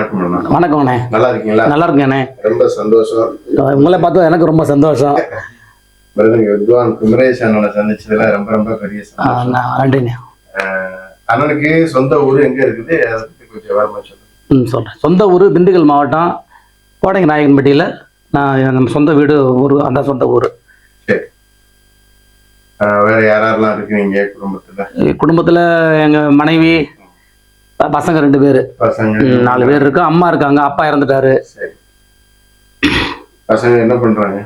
வணக்கம் அண்ணா. வணக்கம்ண்ணே நல்லா இருக்கீங்களா நல்லா இருக்கேண்ணே ரொம்ப சந்தோஷம். உங்களை பார்த்து எனக்கு ரொம்ப சந்தோஷம். வித்வான் குமரேஷ் அண்ணனை சந்திச்சதுல ரொம்ப ரொம்ப பெரிய நன்றிண்ணே. அண்ணனுக்கு சொந்த ஊர் எங்க இருக்குது? அதை பத்தி கொஞ்சம் விவரமா சொல்லுங்க. ம் சொல்கிறேன் சொந்த ஊர் திண்டுக்கல் மாவட்டம் கோடைங்க நாயக்கன்பட்டியில் நான் நம்ம சொந்த வீடு ஊர் அந்த சொந்த ஊர். சரி. வேற யாரெல்லாம் இருக்கிறீங்க குடும்பத்துல? குடும்பத்தில் எங்கள் மனைவி பசங்க ரெண்டு பேர். நாலு பேர். இருக்கு. அம்மா இருக்காங்க அப்பா இறந்துட்டாரு. பசங்க என்ன பண்றாங்க?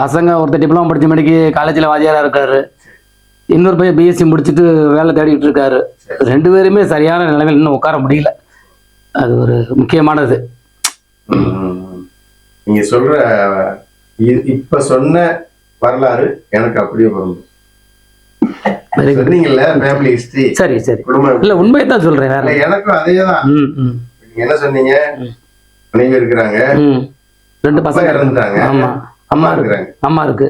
பசங்க ஒருத்தர் டிப்ளமோ படிச்ச மணிக்கு காலேஜில் வாத்தியாராக இருக்காரு. இன்னொரு பையன் பிஎஸ்சி முடிச்சுட்டு வேலை தேடிட்டு இருக்காரு. ரெண்டு பேருமே சரியான நிலைமையில் இன்னும் உட்கார முடியல. அது ஒரு முக்கியமானது. நீங்க சொல்ற இப்ப சொன்ன வரலாறு எனக்கு அப்படியே பொருந்தும் Good. சொன்னீங்கல்ல ஃபேமிலி ஹிஸ்டரி சரி சரி. இல்லை உண்மையை தான் சொல்கிறேன் வேற. எனக்கும் ம் நீங்க என்ன சொன்னீங்க. மனைவி இருக்கிறாங்க. ரெண்டு பசங்க இறந்துட்டாங்க. ஆமா. அம்மா அம்மா இருக்கு. இருக்கிறாங்க. அம்மா இருக்கு.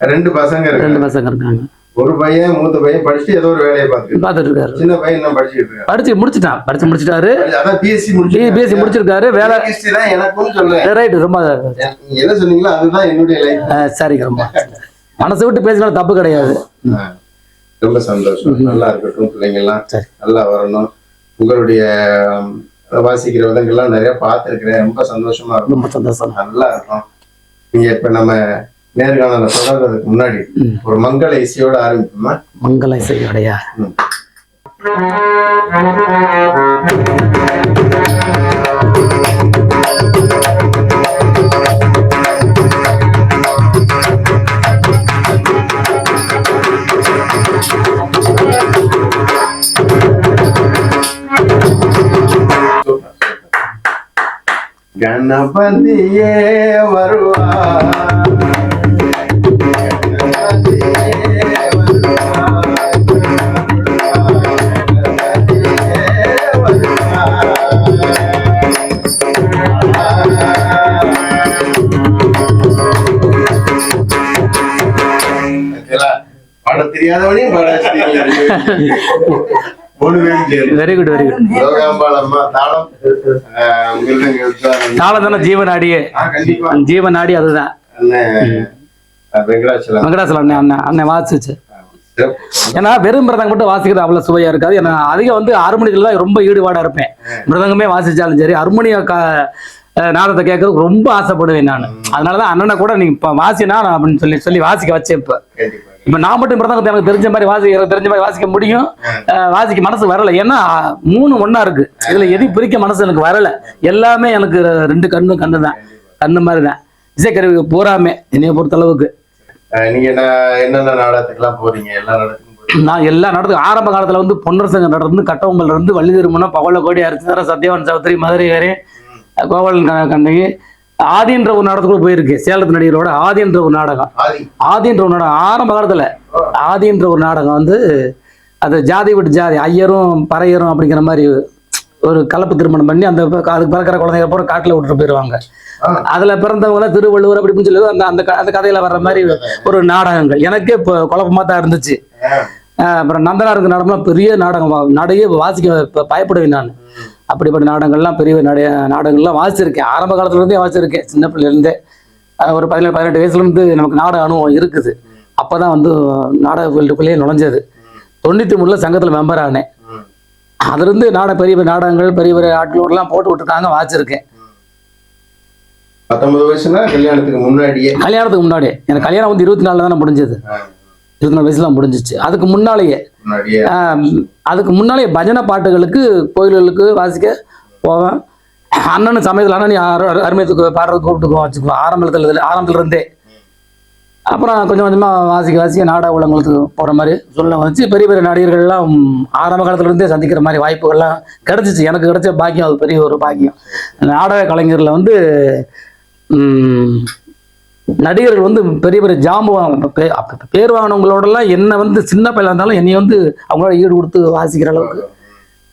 ரெண்டு பசங்க ரெண்டு பசங்க இருக்காங்க. ஒரு பையன் மூத்த பையன் படிச்சுட்டு ஏதோ ஒரு வேலையை பார்த்துட்டு பார்த்துட்டு இருக்காரு. சின்ன பையன் இன்னும் படிச்சுட்டு படிச்சு முடிச்சிட்டான். படிச்சு முடிச்சிட்டாரு. அதான் பிஎஸ்சி பிஎஸ்சி முடிச்சிருக்காரு. வேலை ஹிஸ்டரி தான் எனக்கும் சொல்றேன். ரைட் ரொம்ப என்ன சொன்னீங்களோ அதுதான் என்னுடைய லைஃப் சரிங்க ரொம்ப. மனசு விட்டு பேசினாலும் தப்பு கிடையாது. ரொம்ப சந்தோஷம். நல்லா இருக்கட்டும் பிள்ளைங்க எல்லாம் சரி. நல்லா வரணும். உங்களுடைய வாசிக்கிற விதங்கள்லாம் நிறைய பார்த்துருக்கிறேன். ரொம்ப சந்தோஷமா இருக்கும். ரொம்ப சந்தோஷம். நல்லா இருக்கும். நீங்க இப்ப நம்ம நேர்காணல தொடர்றதுக்கு முன்னாடி. ஒரு மங்கள இசையோட ஆரம்பிப்போமா? மங்கள இசையோடையா? கணபதியே வருவா பாட தெரியாதவனையும் பாட. Very good very good Lokambal அம்மா தாளம். தாளம் தானே கண்டிப்பா. ஜீவனாடி அதுதான். வெங்கடாச்சலம். வெங்கடாசலம் அண்ணன் அண்ணன் அண்ணன் வாசிச்சு. ஏன்னா வெறும் மிருதங்க மட்டும் வாசிக்கிறது அவ்வளவு சுவையா இருக்காது. ஏன்னா அதிகம் வந்து ஹார்மோனியத்தில் தான் ரொம்ப ஈடுபாடா இருப்பேன். மிருதங்கமே வாசிச்சாலும் சரி ஹார்மோனிய நாதத்தை கேட்கறதுக்கு ரொம்ப ஆசைப்படுவேன் நான். அதனாலதான் அண்ணனை கூட நீ இப்ப வாசினா நான் அப்படின்னு சொல்லி சொல்லி வாசிக்க வச்சேன் இப்ப. இப்ப நான் மட்டும் மிருதங்கத்தை எனக்கு தெரிஞ்ச மாதிரி வாசிக்க தெரிஞ்ச மாதிரி வாசிக்க முடியும். வாசிக்க மனசு வரல. ஏன்னா மூணு ஒண்ணா இருக்கு. இதுல எதையும் பிரிக்க மனசு எனக்கு வரல. எல்லாமே எனக்கு ரெண்டு கண்ணு கண்ணு தான். கண்ணு மாதிரி தான். இசைக்கருவி பூராமே என்னைய பொறுத்த அளவுக்கு நீங்க என்ன என்னென்ன நாடகத்துக்குலாம் போறீங்க? எல்லா நாடகத்துக்கும் நான் எல்லா நடத்துக்கும் ஆரம்ப காலத்துல வந்து பொன்னர் சங்கம் நடந்து கட்டவங்கள்ல இருந்து வள்ளி திருமணம் பவள கோடி அரிசிதர சத்யவன் சௌத்ரி மதுரை வரை கோவலன் கண்ணகி ஆதின்ற ஒரு நாடகத்துக்குள்ள போயிருக்கு. சேலத்து நடிகரோட ஆதின்ற ஒரு நாடகம். ஆதி. ஆதின்ற ஒரு நாடகம். ஆரம்ப காலத்துல ஆதின்ற ஒரு நாடகம் வந்து அது ஜாதி விட்டு ஜாதி ஐயரும் பறையரும் அப்படிங்கிற மாதிரி ஒரு கலப்பு திருமணம் பண்ணி அந்த அதுக்கு பிறக்கிற குழந்தைங்க பூரா காட்டுல விட்டுட்டு போயிடுவாங்க. அதுல பிறந்தவங்க திருவள்ளுவர் அப்படி இப்படின்னு சொல்லி அந்த அந்த அந்த கதையில வர்ற மாதிரி ஒரு நாடகங்கள். எனக்கே இப்போ குழப்பமா தான் இருந்துச்சு. அப்புறம் நந்தனாருக்கு நாடகம்லாம் பெரிய நாடகம். நடையே வாசிக்க பயப்படுவேன் நான். அப்படிப்பட்ட நாடகங்கள்லாம் பெரிய நடைய நாடகங்கள்லாம் வாசிச்சிருக்கேன். ஆரம்ப காலத்துல இருந்தே வாசிச்சிருக்கேன் சின்ன பிள்ளையிலேருந்தே. ஆஹ் ஒரு பதினேழு பதினெட்டு வயசுல இருந்து நமக்கு நாடக அனுபவம் இருக்குது. அப்பதான் வந்து நாடக ஃபீல்டுக்குள்ளேயே நுழைஞ்சது. தொண்ணூத்தி மூணுல சங்கத்துல மெம்பர் ஆனேன். அதிலிருந்து நாடக பெரிய பெரிய நாடகங்கள் பெரிய பெரிய ஆட்களோடலாம் போட்டு விட்டுருக்காங்க வாசிச்சிருக்கேன். பத்தொன்பது வயசுனா கல்யாணத்துக்கு முன்னாடியே. கல்யாணத்துக்கு முன்னாடி எனக்கு கல்யாணம் வந்து இருபத்தி நாலுல தானே முடிஞ்சது. இருபத்தி நாலு வயசுல முடிஞ்சிச்சு. அதுக்கு முன்னாலேயே அதுக்கு முன்னாலே பஜனை பாட்டுகளுக்கு கோயில்களுக்கு வாசிக்க போவேன். அண்ணன் சமயத்தில் அண்ணன் அருமையத்துக்கு பாடுறதுக்கு கூப்பிட்டுக்குவோம் வச்சுக்குவோம் ஆரம்பத்தில் ஆரம்பத்துல இருந்தே. அப்புறம் கொஞ்சம் கொஞ்சமாக வாசிக்க வாசிக்க நாடக உலகங்களுக்கு போகிற மாதிரி சொல்ல வச்சு பெரிய பெரிய நடிகர்கள்லாம் ஆரம்ப காலத்துல இருந்தே சந்திக்கிற மாதிரி வாய்ப்புகள்லாம் கிடைச்சிச்சு. எனக்கு கிடைச்ச பாக்கியம் அது பெரிய ஒரு பாக்கியம். நாடக கலைஞரில் வந்து நடிகர்கள் வந்து பெரிய பெரிய ஜாம்புவான் பே- அப்ப பேர் வாங்கினவங்களோடலாம் என்ன வந்து சின்ன பையனா இருந்தாலும் என்னை வந்து அவங்களோட ஈடு கொடுத்து வாசிக்கிற அளவுக்கு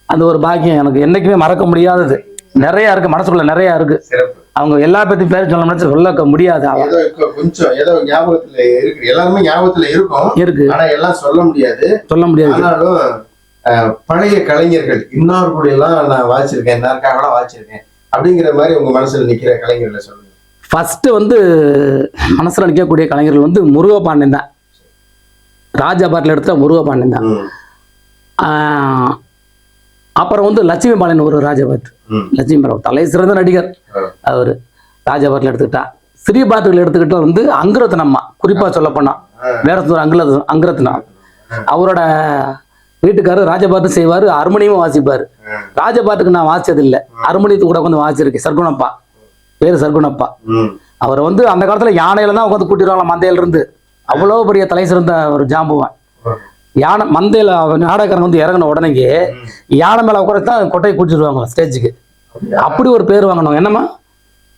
அந்த ஒரு பாக்கியம் எனக்கு என்னைக்குமே மறக்க முடியாதது. நிறைய இருக்கு மனசுக்குள்ள நிறைய இருக்கு. அவங்க எல்லா பத்தி பேர் சொல்ல முடியாது சொல்ல முடியாது கொஞ்சம் ஏதோ ஞாபகத்துல இருக்கு. எல்லாருமே ஞாபகத்துல இருக்கும். இருக்கு. ஆனா எல்லாம் சொல்ல முடியாது. சொல்ல முடியாது. ஆனாலும் பழைய கலைஞர்கள் இன்னார் கூட எல்லாம் நான் வாசிச்சிருக்கேன் இன்னாருக்காகலாம் வாசிச்சிருக்கேன் அப்படிங்கிற மாதிரி உங்க மனசுல நிக்கிற கலைஞர்களை சொல்லுங்க. ஃபர்ஸ்ட் வந்து மனசுல நிற்கக்கூடிய கலைஞர்கள் வந்து முருகபாண்டியன் தான். ராஜாபாட்டில் எடுத்த முருகபாண்டியன் தான். அப்புறம் வந்து லட்சுமி பாலன் ஒரு ராஜபாட் ம், லட்சுமி பாலன் தலை சிறந்த நடிகர். அவர் ராஜபாட்டில் எடுத்துக்கிட்டா. ஸ்ரீபாட்டுகள் எடுத்துக்கிட்டா வந்து அங்குரத்தன் அம்மா குறிப்பாக சொல்ல போனா ஆ. வேறத்தூர் அங்குல அங்குரத்னா அவரோட வீட்டுக்காரர் ராஜபாட்டு செய்வார் அருமணியமும் வாசிப்பார். ராஜபாட்டுக்கு நான் வாசிச்சது இல்லை அருமணியத்து கூட உட்காந்து வாசிச்சிருக்கேன். சர்க்குணப்பா. பேரு சர்க்குணப்பா. அவர் வந்து அந்த காலத்துல யானையில தான் உட்காந்து கூட்டிடுவாங்க மந்தையில இருந்து. அவ்வளோ பெரிய தலை சிறந்த ஒரு ஜாம்புவான். யானை மந்தையில நாடகக்காரங்க வந்து இறங்கின உடனேயே யானை மேல உட்கார தான் கொட்டையை கூட்டிடுவாங்க ஸ்டேஜுக்கு. அப்படி ஒரு பேர் வாங்கணும் என்னம்மா?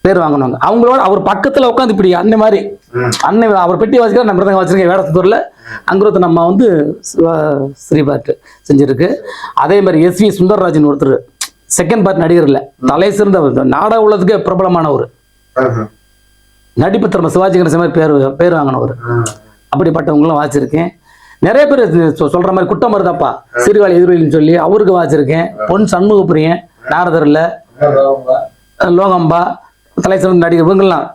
பேர் வாங்கணுங்க அவங்களோட அவர் பக்கத்துல உட்காந்து இப்படி அந்த மாதிரி. அன்னை அவர் பெட்டி வாசிக்கிற நம்ம மிருதங்க வச்சிருக்கேன் வேடத்தூர்ல அங்குரத்து நம்ம வந்து ஸ்ரீபாட்டு செஞ்சிருக்கு. அதே மாதிரி எஸ் வி சுந்தரராஜன் ஒருத்தர். செகண்ட் பார்ட் நடிகர் இல்ல. தலை சிறந்த நாடக உலகத்துக்கே பிரபலமானவர். நடிப்பு திறமை சிவாஜி கணேசன் மாதிரி பேர் பேர் வாங்கினவர். அப்படிப்பட்டவங்களும் வாச்சிருக்கேன் நிறைய பேர் சொல்ற மாதிரி குட்டம் மருதப்பா சிறுகால எதிர்வெளின்னு சொல்லி அவருக்கு வாச்சிருக்கேன் பொன் சண்முகப்பிரியன் நாரதர்ல லோகம்பா தலை சிறந்த நடிகர் இவங்கெல்லாம்.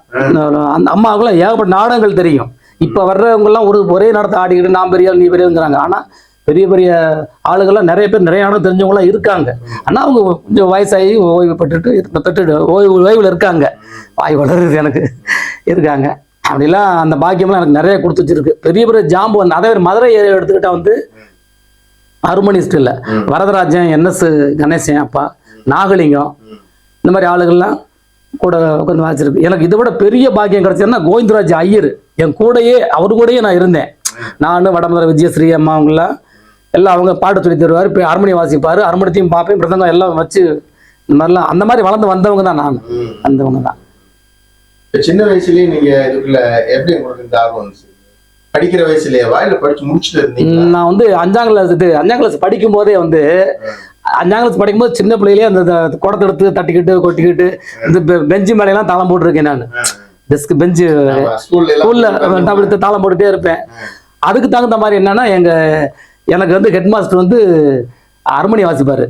அந்த அம்மாவுக்குலாம் ஏகப்பட்ட நாடகங்கள் தெரியும். இப்போ வர்றவங்கெல்லாம் ஒரு ஒரே நடத்த ஆடிக்கிட்டு நான் பெரிய ஆள், நீ பெரியவங்கிறாங்க ஆனால் பெரிய பெரிய ஆளுகள்லாம் நிறைய பேர் நிறைய நாடகம் தெரிஞ்சவங்களாம் இருக்காங்க. ஆனால் அவங்க கொஞ்சம் வயசாகி ஓய்வு பெற்றுட்டு பெற்றுட்டு ஓய்வு ஓய்வில் இருக்காங்க. வாய் வளருது எனக்கு. இருக்காங்க. அப்படிலாம் அந்த பாக்கியம்லாம் எனக்கு நிறைய கொடுத்து வச்சிருக்கு. பெரிய பெரிய ஜாம்பு வந்து அதே மாதிரி மதுரை ஏரியா எடுத்துக்கிட்டா வந்து ஹார்மோனிஸ்ட் இல்லை ம். வரதராஜன் என்எஸ் கணேசன் அப்பா நாகலிங்கம். இந்த மாதிரி ஆளுகள்லாம் கூட உட்காந்து வாசிச்சிருக்கு. எனக்கு இதை விட பெரிய பாக்கியம் கிடைச்சதுன்னா கோவிந்தராஜ் ஐயர். என் கூடயே அவர் கூடயே நான் இருந்தேன். நான் வடமதுரை விஜயஸ்ரீ அம்மா அவங்களாம் எல்லாம் அவங்க பாட்டு சொல்லி தருவார் இப்போ ஹார்மோனியம் வாசிப்பார் ஹார்மோனியத்தையும் பார்ப்பேன் பிரதங்கம் எல்லாம் வச்சு இந்த மாதிரிலாம் அந்த மாதிரி வளர்ந்து வந்தவங்க தான் நான். வந்தவங்க தான். சின்ன வயசுலயே நீங்க இதுக்குள்ள எப்படி உங்களுக்கு இந்த ஆர்வம் படிக்கிற வயசுலயேவா இல்ல படிச்சு முடிச்சுட்டு இருந்தீங்களா? நான் வந்து அஞ்சாம் கிளாஸ் இது அஞ்சாம் கிளாஸ் படிக்கும் போதே வந்து அஞ்சாம் கிளாஸ் படிக்கும்போது சின்ன பிள்ளையிலே அந்த குடத்தை எடுத்து தட்டிக்கிட்டு கொட்டிக்கிட்டு இந்த பெஞ்சு மேலையெல்லாம் தாளம் போட்டிருக்கேன் நான். டெஸ்க் பெஞ்சு ஸ்கூல்ல தாளம் போட்டுட்டே இருப்பேன். அதுக்கு தகுந்த மாதிரி என்னன்னா எங்க எனக்கு வந்து ஹெட் மாஸ்டர் வந்து ஹார்மோனி வாசிப்பாரு.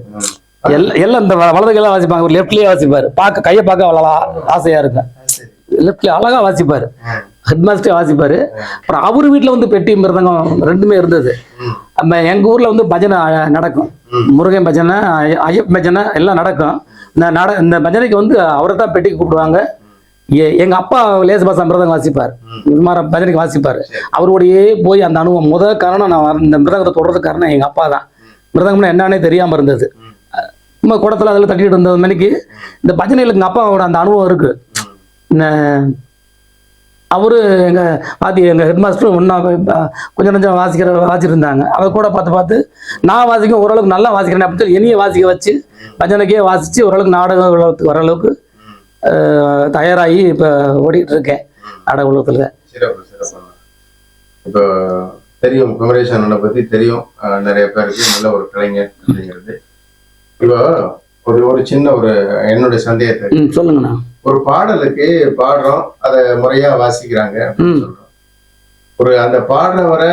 எல்லாம் எல்லாம் இந்த வ- வலது வாசிப்பாங்க ஒரு லெஃப்ட்லயே வாசிப்பாரு. பார்க்க கையை பார்க்க அவ்வளோ ஆசையா இருக்கும். லெஃப்ட்ல அழகா வாசிப்பாரு. Head master வாசிப்பாரு. அப்புறம் அவர் வீட்டில் வந்து பெட்டி மிருதங்கம் ரெண்டுமே இருந்தது. நம்ம எங்க ஊர்ல வந்து பஜனை நடக்கும். முருகன் பஜனை ஐய- பஜனை எல்லாம் நடக்கும். இந்த நட இந்த பஜனைக்கு வந்து அவரை தான் பெட்டிக்கு கூப்பிடுவாங்க. எ- எங்க அப்பா லேச பாசா மிருதங்கம் வாசிப்பார். இது மாதிரி பஜனைக்கு வாசிப்பார். அவரோடையே போய் அந்த அனுபவம். முத காரணம் நான் இந்த மிருதங்கத்தை தொடர்றதுக்கு காரணம் எங்க அப்பா தான். மிருதங்கம்னா என்னன்னே தெரியாம இருந்தது. சும்மா குடத்துல அதில் தட்டிட்டு இருந்த மணிக்கு. இந்த பஜனையில் எங்க அப்பாவோட அந்த அனுபவம் இருக்கு. ம். ந- அவரு எங்க பாத்தி எங்க ஹெட் மாஸ்டரும் ஒன்றா கொஞ்சம் கொஞ்சம் வாசிக்கிற வாசிச்சிருந்தாங்க. அவர் கூட பார்த்து பார்த்து நான் வாசிக்க ஓரளவுக்கு நல்லா வாசிக்கிறேன் அப்படின்னு சொல்லி என்னைய வாசிக்க வச்சு பஜனைக்கே வாசிச்சு ஓரளவுக்கு நாடகம் வர அளவுக்கு தயாராகி இப்போ ஓடிட்டு இருக்கேன் நாடக உலகத்தில் இப்போ தெரியும் குமரேஷ் அண்ணனை பத்தி தெரியும். நிறைய பேருக்கு நல்ல ஒரு கலைஞர் அப்படிங்கிறது. இப்போ ஒரு ஒரு சின்ன ஒரு என்னுடைய சந்தேகத்தை சொல்லுங்கண்ணா. ஒரு பாடலுக்கு பாடுறோம் அதை முறையா வாசிக்கிறாங்க அப்படின்னு ம். சொல்றோம். ஒரு அந்த பாடுறவரை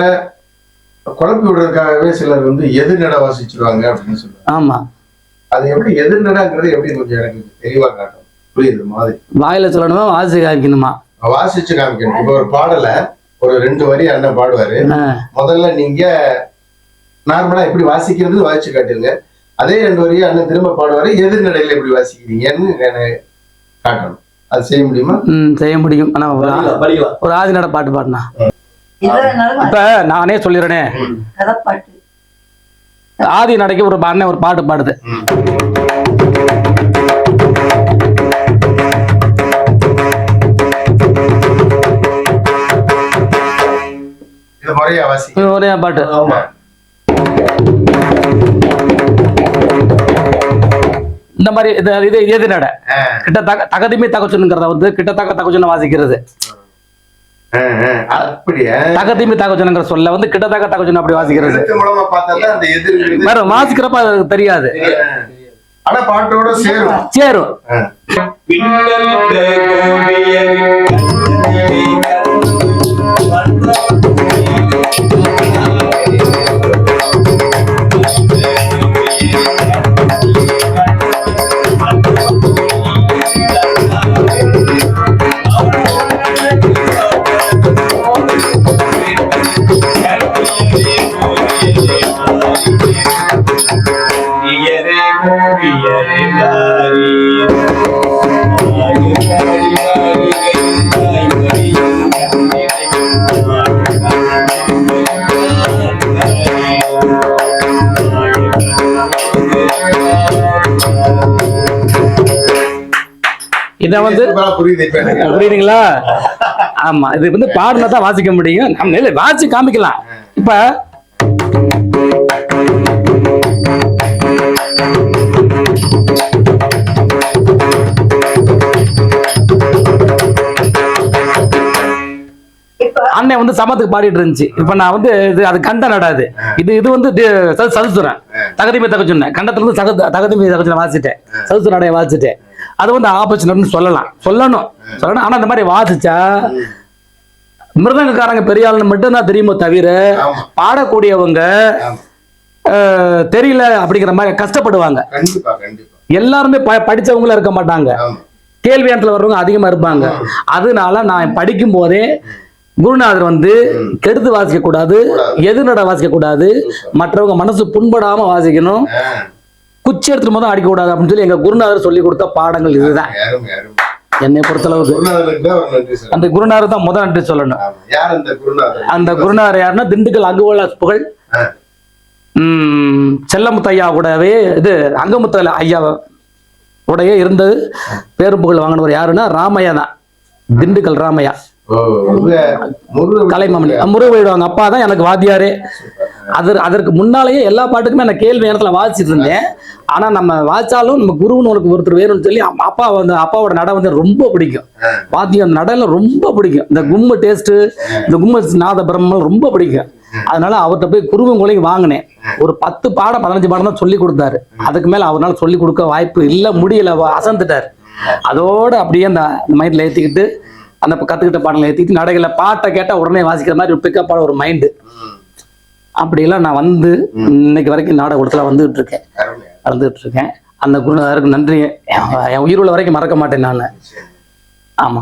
குழப்பி விடுறதுக்காகவே சிலர் வந்து எதிர்நடை வாசிச்சிருவாங்க அப்படின்னு சொல்றாங்க. ஆமாம் அது எப்படி எதிர்நடைங்கிறது எப்படி கொஞ்சம் எனக்கு தெளிவா காட்டும். புரியுது மாதிரி. வாயில சொல்லணுமா வாசி காமிக்கணுமா? வாசிச்சு காமிக்கணும். இப்போ ஒரு பாடலை ஒரு ரெண்டு வரி அண்ணன் பாடுவாரு. முதல்ல நீங்க நார்மலா எப்படி வாசிக்கிறது வாசிச்சு காட்டுங்க. அதே ரெண்டு வரியும் அண்ணன் திரும்ப பாடுவாரு. எதிர்நடையில எப்படி வாசிக்கிறீங்கன்னு காட்டணும். அது செய்ய முடியுமா? ம் செய்ய முடியும். ஆனால் ஒரு ஆதி நட பாட்டு பாடினா. இப்போ நானே சொல்லிடுறேனே. ஆதி நடைக்கு ஒரு அண்ணன் ஒரு பாட்டு பாடுது. இது முறையா வாசி இது ஒரே பாட்டு. ஆமா. இந்த மாதிரி இது இது எது நட? கிட்ட தக தகதிமே தகச்சுங்கிறத வந்து கிட்ட தக்க தகச்சுன்னு வாசிக்கிறது. ஆ, ஆ, அப்படியே? தகதிமே தகச்சுங்கிற சொல்ல வந்து கிட்ட தக்க தகச்சுன்னு அப்படி வாசிக்கிறது. எழுத்து மூலமா பார்த்தா தான் அந்த எதிர் வேற வாசிக்கிறப்ப தெரியாது. ஆனா பாட்டோட சேரும். சேரும். புரியுது இப்ப புரியுதுங்களா? ஆமா இது வந்து பாடுனா தான் வாசிக்க முடியும். நம்ம இல்ல வாசி காமிக்கலாம். இப்ப அண்ணன் வந்து சமத்துக்கு பாடிட்டு இருந்துச்சு. இப்ப நான் வந்து இது அது கண்ட நடாது இது இது வந்து சதுசுரன். தகுதிமை தகச்சுனேன் கண்டத்துல இருந்து தகுதிமை தகச்சுன வாசிட்டேன் சதுசு நடைய வாசிட்டேன் அது வந்து ஆப்போசிட்னு சொல்லலாம். சொல்லணும். சொல்லணும். ஆனா இந்த மாதிரி வாசிச்சா மிருதங்கக்காரங்க பெரிய ஆளுன்னு மட்டும்தான் தெரியுமோ தவிர பாடக்கூடியவங்க தெரியல அப்படிங்கிற மாதிரி கஷ்டப்படுவாங்க. எல்லாருமே ப- படிச்சவங்களும் இருக்க மாட்டாங்க. கேள்வி இடத்துல வர்றவங்க அதிகமா இருப்பாங்க. அதனால நான் படிக்கும் போதே குருநாதர் வந்து கெடுத்து வாசிக்க கூடாது. எதிர்நட வாசிக்க கூடாது மற்றவங்க மனசு புண்படாம வாசிக்கணும். குச்சி எடுத்துட்டு போதும் அடிக்க கூடாது அப்படின்னு சொல்லி எங்க குருநாதர் சொல்லி கொடுத்த பாடங்கள் இதுதான். என்னை பொறுத்தளவுக்கு அந்த குருநாதர் தான் முதல் நன்றி சொல்லணும். அந்த குருநாதர்? யாருன்னா திண்டுக்கல் அங்குவல புகழ். ஆ. ம், செல்லமுத்தையா கூடவே இது அங்கமுத்த ஐயா உடைய இருந்தது. பேரும் புகழ் வாங்கினவர் யாருன்னா ராமையா தான். திண்டுக்கல் ராமையா. உங்க முருக கலைமாமணி முருகவேடு அவங்க அப்பா தான் எனக்கு வாத்தியாரே. அது அதற்கு முன்னாலேயே எல்லா பாட்டுக்குமே நான் கேள்வி நேரத்தில் வாசிச்சுட்டு இருந்தேன். ஆனால் நம்ம வாய்ச்சாலும் நம்ம குருன்னு உனக்கு ஒருத்தர் வேணும்னு சொல்லி அப்பா வந்து அப்பாவோட நடை வந்து ரொம்ப பிடிக்கும். வாத்தியம் அந்த நடையில ரொம்ப பிடிக்கும். இந்த கும்மு டேஸ்ட்டு இந்த கும்மு நாத பிரம்மம் ரொம்ப பிடிக்கும். அதனால அவர்கிட்ட போய் குருவும் கொலையும் வாங்கினேன். ஒரு பத்து பாடம் பதினஞ்சு பாடம் தான் சொல்லி கொடுத்தாரு. அதுக்கு மேல அவரால் சொல்லி கொடுக்க வாய்ப்பு இல்லை முடியல அசந்துட்டார். அதோட அப்படியே அந்த மைண்ட்ல ஏற்றிக்கிட்டு அந்த கத்துக்கிட்ட பாடங்களை ஏற்றிக்கிட்டு நடைகளை பாட்டை கேட்டால் உடனே வாசிக்கிற மாதிரி ஒரு பிக்கப் ஒரு மைண்டு அப்படியெல்லாம் நான் வந்து இன்னைக்கு வரைக்கும் நாடகத்தில் வந்துகிட்டு இருக்கேன். வந்துகிட்டு இருக்கேன். அந்த குருநாதருக்கு நன்றி. என் என் உயிருள்ள வரைக்கும் மறக்க மாட்டேன் நான். ஆமா.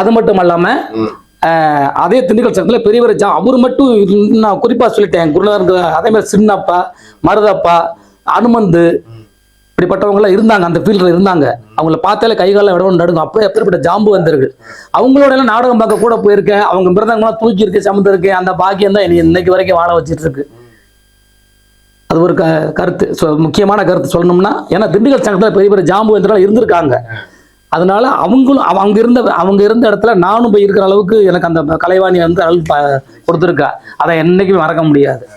அது மட்டும் இல்லாம அதே திண்டுக்கல் சங்கத்தில் பெரியவர் ஜா அவர் மட்டும் நான் குறிப்பா சொல்லிட்டேன். குருநாதருக்கு அதே மாதிரி சின்னப்பா மருதப்பா அனுமந்து இப்படிப்பட்டவங்களாம் இருந்தாங்க அந்த ஃபீல்டில் இருந்தாங்க. அவங்கள பார்த்தாலே கை காலில் விடவும் நடுங்கும். அப்போ எப்பேற்பட்ட ஜாம்பு வந்திருக்கு. அவங்களோட எல்லாம் நாடகம் பார்க்க கூட போயிருக்கேன். அவங்க மிருதங்களாம் தூக்கி இருக்கு சமந்து இருக்கு அந்த பாக்கியம் தான் என்னை இன்னைக்கு வரைக்கும் வாழ வச்சுட்டு இருக்கு அது ஒரு க கருத்து. முக்கியமான கருத்து சொல்லணும்னா ஏன்னா திண்டுக்கல் சங்கத்தில் பெரிய பெரிய ஜாம்பு வந்தெல்லாம் இருந்திருக்காங்க. அதனால அவங்களும் அவங்க இருந்த அவங்க இருந்த இடத்துல நானும் போய் இருக்கிற அளவுக்கு எனக்கு அந்த கலைவாணி வந்து அருள் ப- அதை என்னைக்குமே மறக்க முடியாது.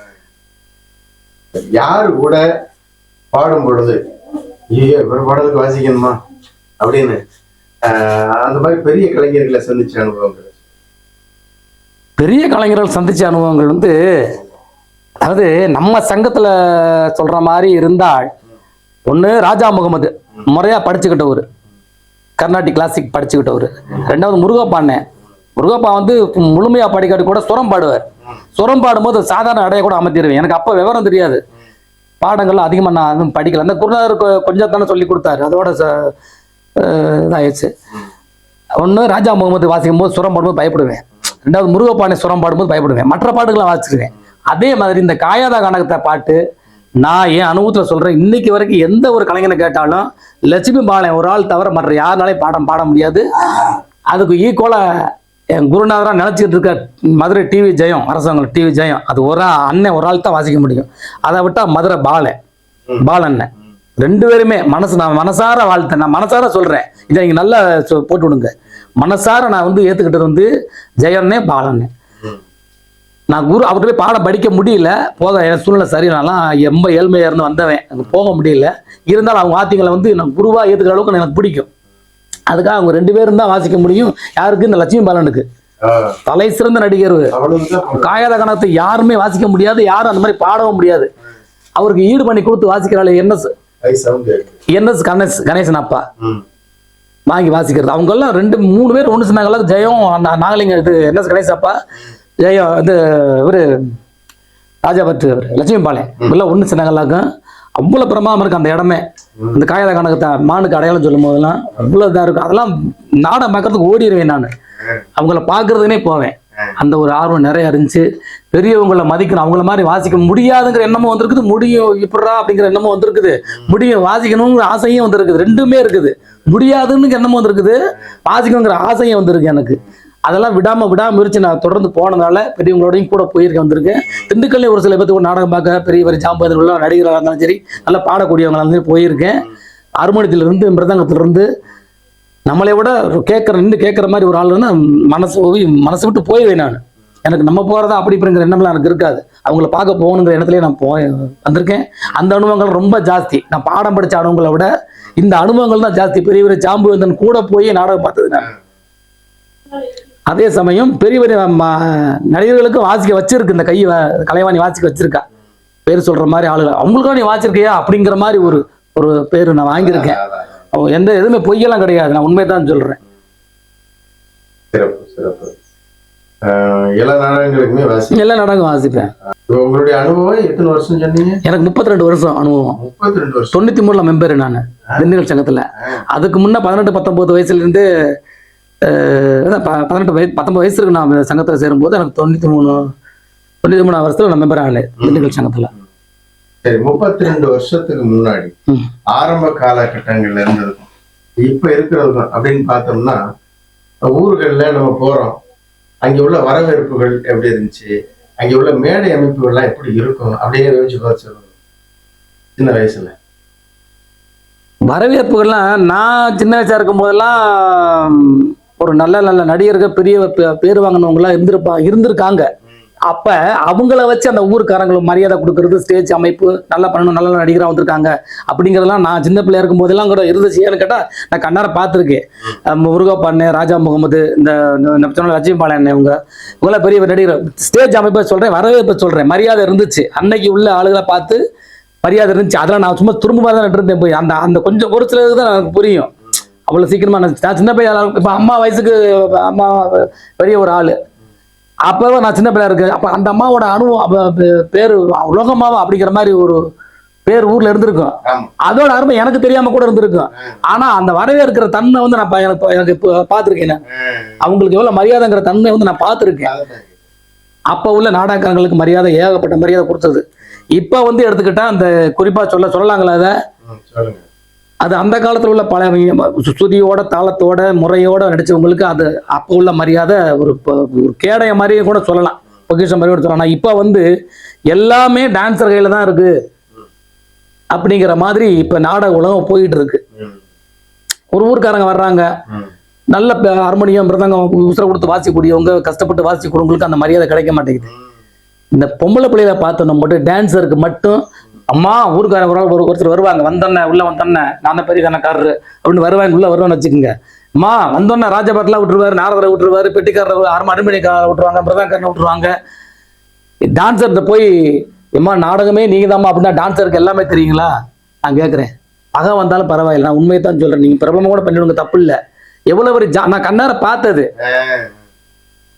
யாரு கூட பாடும் பொழுது ஐயோ ஒரு பாடலுக்கு வாசிக்கணுமா? அப்படின்னு அந்த மாதிரி பெரிய கலைஞர்களை சந்திச்ச அனுபவங்கள். பெரிய கலைஞர்கள் சந்திச்ச அனுபவங்கள் வந்து அதாவது நம்ம சங்கத்துல சொல்ற மாதிரி இருந்தால் ஒண்ணு ராஜா முகமது முறையா படிச்சுக்கிட்டவர். கர்நாடிக் கிளாசிக் படிச்சுக்கிட்டவர். ரெண்டாவது முருகப்பா அண்ணன் முருகப்பா வந்து முழுமையா படிக்காட்டி கூட சுரம் பாடுவார். சுரம் பாடும்போது சாதாரண அடைய கூட அமைத்திருவேன் எனக்கு அப்ப விவரம் தெரியாது. பாடங்கள்லாம் அதிகமாக நான் அதுவும் படிக்கல. அந்த குருநாதர் கொஞ்சம் தானே சொல்லி கொடுத்தாரு. அதோட ச- இதாயிடுச்சு. ஒன்று ராஜா முகமது வாசிக்கும் போது சுரம் பாடும்போது பயப்படுவேன். ரெண்டாவது முருகப்பாணி சுரம் பாடும்போது பயப்படுவேன். மற்ற பாட்டுகளை வாசிச்சிருவேன். அதே மாதிரி இந்த காயாதா கணக்கத்தை பாட்டு நான் என் அனுபவத்தில் சொல்கிறேன் இன்னைக்கு வரைக்கும் எந்த ஒரு கலைஞனை கேட்டாலும் லட்சுமி பாளையம் ஒரு ஆள் தவிர மற்ற யாருனாலையும் பாடம் பாட முடியாது. அதுக்கு ஈக்குவலாக என் குருநாதரா நினைச்சிட்டு இருக்க மதுரை டிவி ஜெயம் அரசாங்கம் டிவி ஜெயம் அது ஒரு அண்ணன் ஒரு ஆள் தான் வாசிக்க முடியும். அதை விட்டா மதுரை பாலன் பாலண்ணன் ரெண்டு பேருமே மனசு நான் மனசார வாழ்த்தேன் நான் மனசார சொல்றேன். இதை நீங்க நல்லா சொ- போட்டு விடுங்க. மனசார நான் வந்து ஏத்துக்கிட்டது வந்து ஜெயன்னே பாலண்ணே நான் குரு அவர்கிட்ட போய் பாடம் படிக்க முடியல. போக என் சூழ்நிலை சரியில்லாம் ரொம்ப ஏழ்மையா இருந்து வந்தவன். அங்க போக முடியல. இருந்தாலும் அவங்க வாத்தியங்களை வந்து நான் குருவா ஏத்துக்கிற அளவுக்கு எனக்கு பிடிக்கும். அதுக்காக அவங்க ரெண்டு பேரும் தான் வாசிக்க முடியும். யாருக்கு? இந்த லட்சுமி பாலனுக்கு. தலை சிறந்த நடிகர். காயாத கணத்தை யாருமே வாசிக்க முடியாது யாரும் அந்த மாதிரி பாடவும் முடியாது. அவருக்கு ஈடு பண்ணி கொடுத்து வாசிக்கிறாள் என்எஸ். என்எஸ் கணேஷ் கணேசன் அப்பா. வாங்கி வாசிக்கிறது. அவங்க எல்லாம் ரெண்டு மூணு பேர் ஒன்று சொன்னாங்கல்ல ஜெயம் நாகலிங்க இது என்எஸ் கணேஷ் அப்பா. ஜெயம் இது இவரு ராஜாபத்து இவரு லட்சுமி பாளையம் எல்லாம் ஒன்று சொன்னாங்கல்லாக்க அவ்வளோ பிரமாதம் இருக்கு அந்த இடமே. அந்த காயாத கணக்கத்தை மானுக்கு அடையாளம் சொல்லும் போதெல்லாம் அவ்வளோ இதாக இருக்கும். அதெல்லாம் நாடகம் பார்க்கறதுக்கு ஓடிடுவேன் நான். அவங்கள பார்க்கறதுனே போவேன். அந்த ஒரு ஆர்வம் நிறைய இருந்துச்சு. பெரியவங்கள மதிக்கணும். அவங்கள மாதிரி வாசிக்க முடியாதுங்கிற எண்ணமும் வந்திருக்குது. முடியும் இப்படா அப்படிங்கிற எண்ணமும் வந்திருக்குது. முடியும் வாசிக்கணுங்கிற ஆசையும் வந்திருக்குது. ரெண்டுமே இருக்குது. முடியாதுன்னு எண்ணமும் வந்திருக்குது. வாசிக்கணுங்கிற ஆசையும் வந்திருக்கு எனக்கு. அதெல்லாம் விடாமல் விடாம முயற்சி நான் தொடர்ந்து போனதால பெரியவங்களோடையும் கூட போயிருக்கேன் வந்திருக்கேன். திண்டுக்கல்லே ஒரு சில பேர்த்துக்கு ஒரு நாடகம் பார்க்க பெரிய பெரிய ஜாம்பதில் உள்ள நடிகர்களாக இருந்தாலும் சரி நல்லா பாடக்கூடியவங்களாக இருந்தாலும் போயிருக்கேன். அருமணத்திலிருந்து மிருதங்கத்திலிருந்து நம்மளை விட கேட்குற நின்று கேட்குற மாதிரி ஒரு ஆள் இருந்தால் மனசு போய் மனசு விட்டு போயிடுவேன் நான். எனக்கு நம்ம போகிறதா அப்படி இப்படிங்கிற எண்ணம்லாம் எனக்கு இருக்காது. அவங்கள பார்க்க போகணுங்கிற இடத்துலயே நான் போய் வந்திருக்கேன். அந்த அனுபவங்கள் ரொம்ப ஜாஸ்தி. நான் பாடம் படித்த அனுபவங்களை விட இந்த அனுபவங்கள் தான் ஜாஸ்தி. பெரிய பெரிய ஜாம்புவேந்தன் கூட போய் நாடகம் பார்த்தது நான். அதே சமயம் பெரிய பெரிய நடிகர்களுக்கும் வாசிக்க வச்சிருக்கு இந்த கை கலைவாணி வாசிக்க வச்சிருக்கா. பேர் சொல்ற மாதிரி ஆளுகள். அவங்களுக்கும் நீ வாசிச்சிருக்கியா? அப்படிங்கிற மாதிரி ஒரு ஒரு பேர் நான் வாங்கியிருக்கேன். எந்த எதுவுமே பொய்யெல்லாம் கிடையாது. நான் உண்மையை தான் சொல்றேன். சிறப்பு சிறப்பு. எல்லா நாடகங்களுக்குமே எல்லா நாடகம் வாசிப்பேன். உங்களுடைய அனுபவம் எத்தனை வருஷம் சொன்னீங்க? எனக்கு முப்பத்தி ரெண்டு வருஷம் அனுபவம். முப்பத்தி ரெண்டு வருஷம். தொண்ணூத்தி மூணுல மெம்பர் நான் திண்டுக்கல் சங்கத்துல. அதுக்கு முன்ன பதினெட்டு பத்தொன்பது வயசுல இருந்து அதான் பதினெட்டு வயசு பத்தொன்பது வயசு இருக்கு நான் சங்கத்துல சேரும்போது எனக்கு தொண்ணூத்தி மூணு தொண்ணூத்தி மூணாம் வருஷத்துல நான் மெம்பர் ஆனேன். திண்டுக்கல் சங்கத்துல. சரி முப்பத்தி ரெண்டு வருஷத்துக்கு முன்னாடி. ஆரம்ப காலகட்டங்கள்ல இருந்ததுக்கும் இப்ப இருக்கிறதுக்கும் அப்படின்னு பார்த்தோம்னா ஊர்கள்ல நம்ம போறோம். அங்க உள்ள வரவேற்புகள் எப்படி இருந்துச்சு? அங்க உள்ள மேடை அமைப்புகள்லாம் எப்படி இருக்கும்? அப்படியே யோசிச்சு பார்த்து சொல்லுங்க. சின்ன வயசுல. வரவேற்புகள்லாம் நான் சின்ன வயசா இருக்கும் போதெல்லாம் ஒரு நல்ல நல்ல நடிகர்கள் பெரிய பே- பேர் வாங்கினவங்களாம் இருந்திருப்பா இருந்திருக்காங்க. அப்ப அவங்கள வச்சு அந்த ஊருக்காரங்களும் மரியாதை கொடுக்கறது ஸ்டேஜ் அமைப்பு நல்லா பண்ணணும் நல்ல நடிகராக வந்திருக்காங்க. அப்படிங்கிறதெல்லாம் நான் சின்ன பிள்ளையா இருக்கும் போதெல்லாம் கூட இருந்துச்சு. ஏன்னு கேட்டா நான் கண்ணார பார்த்துருக்கேன். முருகா பண்ணு ராஜா முகமது இந்த சொன்ன லட்சுமி பாளையன் இவங்க இவங்களாம் பெரிய நடிகர் ஸ்டேஜ் அமைப்பை சொல்றேன் வரவேற்பை சொல்றேன். மரியாதை இருந்துச்சு. அன்னைக்கு உள்ள ஆளுகளை பார்த்து மரியாதை இருந்துச்சு. அதெல்லாம் நான் சும்மா திரும்ப தான் இருந்தேன் போய். அந்த அந்த கொஞ்சம் ஒரு சிலருக்கு தான் எனக்கு புரியும். அவ்வளோ சீக்கிரமா நான் சின்ன பையன் இப்போ அம்மா வயசுக்கு அம்மா பெரிய ஒரு ஆள். அப்போ நான் சின்ன பிள்ளையா இருக்கு அப்போ அந்த அம்மாவோட அனுபவம் பேர் உலகமாவா அப்படிங்கிற மாதிரி ஒரு பேர் ஊர்ல இருந்திருக்கும். அதோட அருமை எனக்கு தெரியாம கூட இருந்திருக்கும். ஆனா அந்த வரவேற்கிற தன்மை வந்து நான் பா- எனக்கு எனக்கு பார்த்துருக்கேன். அவங்களுக்கு எவ்வளவு மரியாதைங்கிற தன்மை வந்து நான் பார்த்துருக்கேன். அப்ப உள்ள நாடகங்களுக்கு மரியாதை ஏகப்பட்ட மரியாதை கொடுத்தது. இப்ப வந்து எடுத்துக்கிட்டா அந்த குறிப்பா சொல்ல சொல்லலாங்களா அதை? அது அந்த காலத்துல உள்ள பல சு- சுதியோட தாளத்தோட முறையோட நடித்தவங்களுக்கு அது அப்போ உள்ள மரியாதை ஒரு ஒரு கேடைய மாதிரியே கூட சொல்லலாம். பொக்கிஷம் மாதிரி கூட சொல்லலாம். இப்போ இப்ப வந்து எல்லாமே டான்சர் கையில் தான் இருக்கு. அப்படிங்கிற மாதிரி இப்ப நாடக உலகம் போயிட்டு இருக்கு. ஒரு ஊருக்காரங்க வர்றாங்க. நல்ல ஹார்மோனியம் மிருதங்கம் உசுர கொடுத்து வாசிக்கக்கூடியவங்க கஷ்டப்பட்டு வாசிக்கூடியவங்களுக்கு அந்த மரியாதை கிடைக்க மாட்டேங்குது. இந்த பொம்பளை பிள்ளையில பார்த்தோம் மட்டும் டான்ஸருக்கு மட்டும் அம்மா ஊருக்காரங்க ஒரு ஒருத்தர் வருவாங்க. வந்தோன்னே உள்ள வந்தோன்னே நான் தான் பெரிய கணக்காரரு. அப்படின்னு வருவாங்க உள்ள வருவான்னு வச்சுக்கோங்க. அம்மா வந்தோன்னே ராஜபாட்டில் விட்டுருவாரு நாரதரை விட்டுருவாரு பெட்டிக்காரர் அருமை அருமணிக்காரரை விட்டுருவாங்க மிருதங்காரனை விட்டுருவாங்க. டான்ஸர்கிட்ட போய் எம்மா நாடகமே நீங்க தாம்மா அப்படின்னா டான்ஸருக்கு எல்லாமே தெரியுங்களா? நான் கேட்குறேன் பகை வந்தாலும் பரவாயில்ல. நான் உண்மையை தான் சொல்றேன். நீங்க பிரபலமா கூட பண்ணிடுங்க தப்பு இல்லை. எவ்வளவு பெரிய ஜா- நான் கண்ணார பார்த்தது.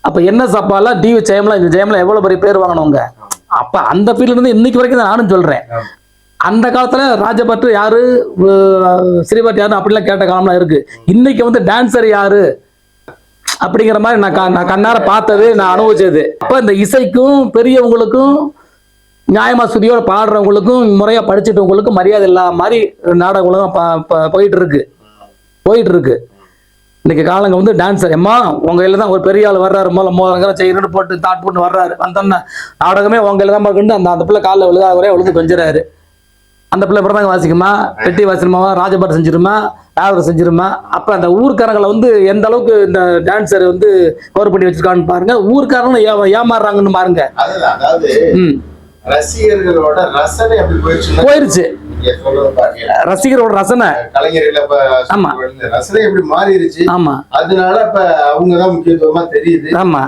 அப்ப என்ன சப்பால டிவி ஜெயம்லாம் இந்த ஜெயம்லாம் எவ்வளவு பெரிய பேர் வாங்கினவங்க? அப்ப அந்த ஃபீல்ட்ல இருந்து இன்னைக்கு வரைக்கும் தான் நானும் சொல்றேன். அந்த காலத்துல ராஜபட்டு யாரு? ஸ்ரீபட் யாரு அப்படிலாம் கேட்ட காலம்லாம் இருக்கு. இன்னைக்கு வந்து டான்சர் யாரு? அப்படிங்கிற மாதிரி நான் நான் கண்ணார பார்த்தது நான் அனுபவிச்சது. அப்ப இந்த இசைக்கும் பெரியவங்களுக்கும் நியாயமா சுதியோட பாடுறவங்களுக்கும் முறையா படிச்சுட்டவங்களுக்கும் மரியாதை இல்லாத மாதிரி நாடக உலகம் ப- ப- போயிட்டு இருக்கு. போயிட்டு இருக்கு. இன்னைக்கு காலங்க வந்து டான்ஸர் எம்மா உங்க கையில தான் ஒரு பெரிய ஆள் வர்றாரு மூலம் மோதிரம் செய்யணும்னு போட்டு தாட் போட்டு வர்றாரு. வந்தோன்னே நாடகமே உங்க கையில தான் பார்க்கணும் அந்த அந்த பிள்ளை காலில் விழுகாத வரையும் விழுந்து கொஞ்சிறாரு. அந்த பிள்ளை பிரதாங்க வாசிக்குமா? பெட்டி வாசிக்குமா ராஜபாட்டு செஞ்சிருமா? ராவரம் செஞ்சிருமா? அப்ப அந்த ஊர்க்காரங்களை வந்து எந்த அளவுக்கு இந்த டான்ஸர் வந்து கவர் பண்ணி வச்சிருக்கான்னு பாருங்க. ஊர்க்காரங்களும் ஏ- ஏமாறுறாங்கன்னு பாருங்க. போயிருச்சு. ரசிகரோட ரசனை. கலைஞர்கள் ஆமா. ரசனை எப்படி மாறிடுச்சு ஆமா. அதனால இப்ப அவங்கதான் முக்கியத்துவமா தெரியுது. ஆமா.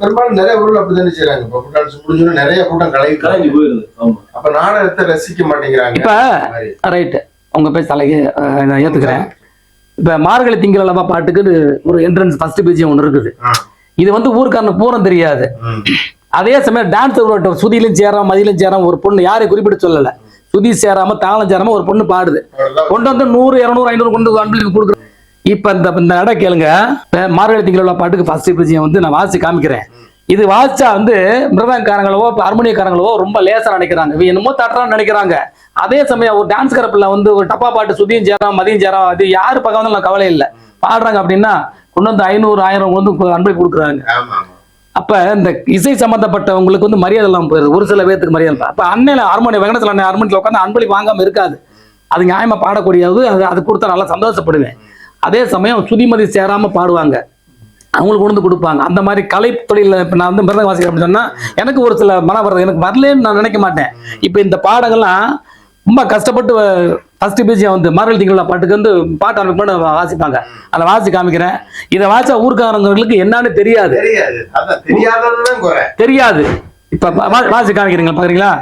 பெரும்பாலும் நிறைய ஊர்ல அப்படித்தானே செய்றாங்க. இப்ப கூட்டாட்சி முடிஞ்சோன்னு நிறைய கூட்டம் கலைஞ்சு கலைக்கு போயிருது. ஆமா. அப்ப நாடகத்தை ரசிக்க மாட்டேங்கிறாங்க. இப்ப. ரைட்டு உங்க பேச்சு தலைக்கு நான் ஏத்துக்கிறேன். இப்ப மார்கழி திங்கள் அளவா பாட்டுக்கு ஒரு என்ட்ரன்ஸ் ஃபர்ஸ்ட் பேஜ் ஒன்று இருக்குது. இது வந்து ஊருக்காரனுக்கு பூரம் தெரியாது. அதே சமயம் டான்ஸ் சுதியிலும் சேராம மதியிலும் சேராம ஒரு பொண்ணு யாரையும் குறிப்பிட்டு சொல்லல. சுதி சேராம தாளம் சேராம ஒரு பொண்ணு பாடுது. கொண்டு வந்து நூறு இரநூறு ஐநூறு கொண்டு வந்து அன்பளிப்பு கொடுக்குறோம் இப்ப இந்த இந்த இடம் கேளுங்க. மார்கழி திங்கள் உள்ள பாட்டுக்கு ஃபர்ஸ்ட் பேஜியை வந்து நான் வாசி காமிக்கிறேன். இது வாசிச்சா வந்து மிருதங்காரங்களோ ஹார்மோனியக்காரங்களோ ரொம்ப லேசா நினைக்கிறாங்க. என்னமோ தட்டுறான்னு நினைக்கிறாங்க. அதே சமயம் ஒரு டான்ஸ் கரப்பில் வந்து ஒரு டப்பா பாட்டு சுதியும் சேராம மதியம் சேராம அது யாரு பக்கம் வந்து நான் கவலை இல்லை. பாடுறாங்க அப்படின்னா கொண்டு வந்து ஐநூறு ஆயிரம் கொண்டு வந்து அன்பளிப்பு கொடுக்குறாங்க. அப்ப இந்த இசை சம்பந்தப்பட்டவங்களுக்கு வந்து மரியாதை இல்லாமல் போயிருது ஒரு சில பேருக்கு மரியாதை அப்போ அப்ப அண்ணன் ஹார்மோனி வெங்கடத்துல அண்ணன் ஹார்மோனியில் உட்காந்து அன்பளி வாங்காம இருக்காது. அது நியாயமா பாடக்கூடியது அது அது கொடுத்தா நல்லா சந்தோஷப்படுவேன். அதே சமயம் சுதிமதி சேராம பாடுவாங்க. அவங்களுக்கு கொண்டு கொடுப்பாங்க. அந்த மாதிரி கலை தொழிலில் இப்போ நான் வந்து மிருதங்க வாசிக்கிறேன் அப்படின்னு சொன்னா எனக்கு ஒரு சில மன வருது எனக்கு வரலன்னு நான் நினைக்க மாட்டேன். இப்போ இந்த பாடங்கள்லாம் ரொம்ப கஷ்டப்பட்டு ஃபர்ஸ்ட் பேஜியாக வந்து மார்கழி திங்கள பாட்டுக்கு வந்து பாட்டு அமைப்பு வாசிப்பாங்க. அதில் வாசி காமிக்கிறேன். இதை வாசிச்சா ஊர்க்காரங்களுக்கு என்னன்னு தெரியாது. தெரியாது. தெரியாது. இப்போ வாசி காமிக்கிறீங்களா பார்க்குறீங்களா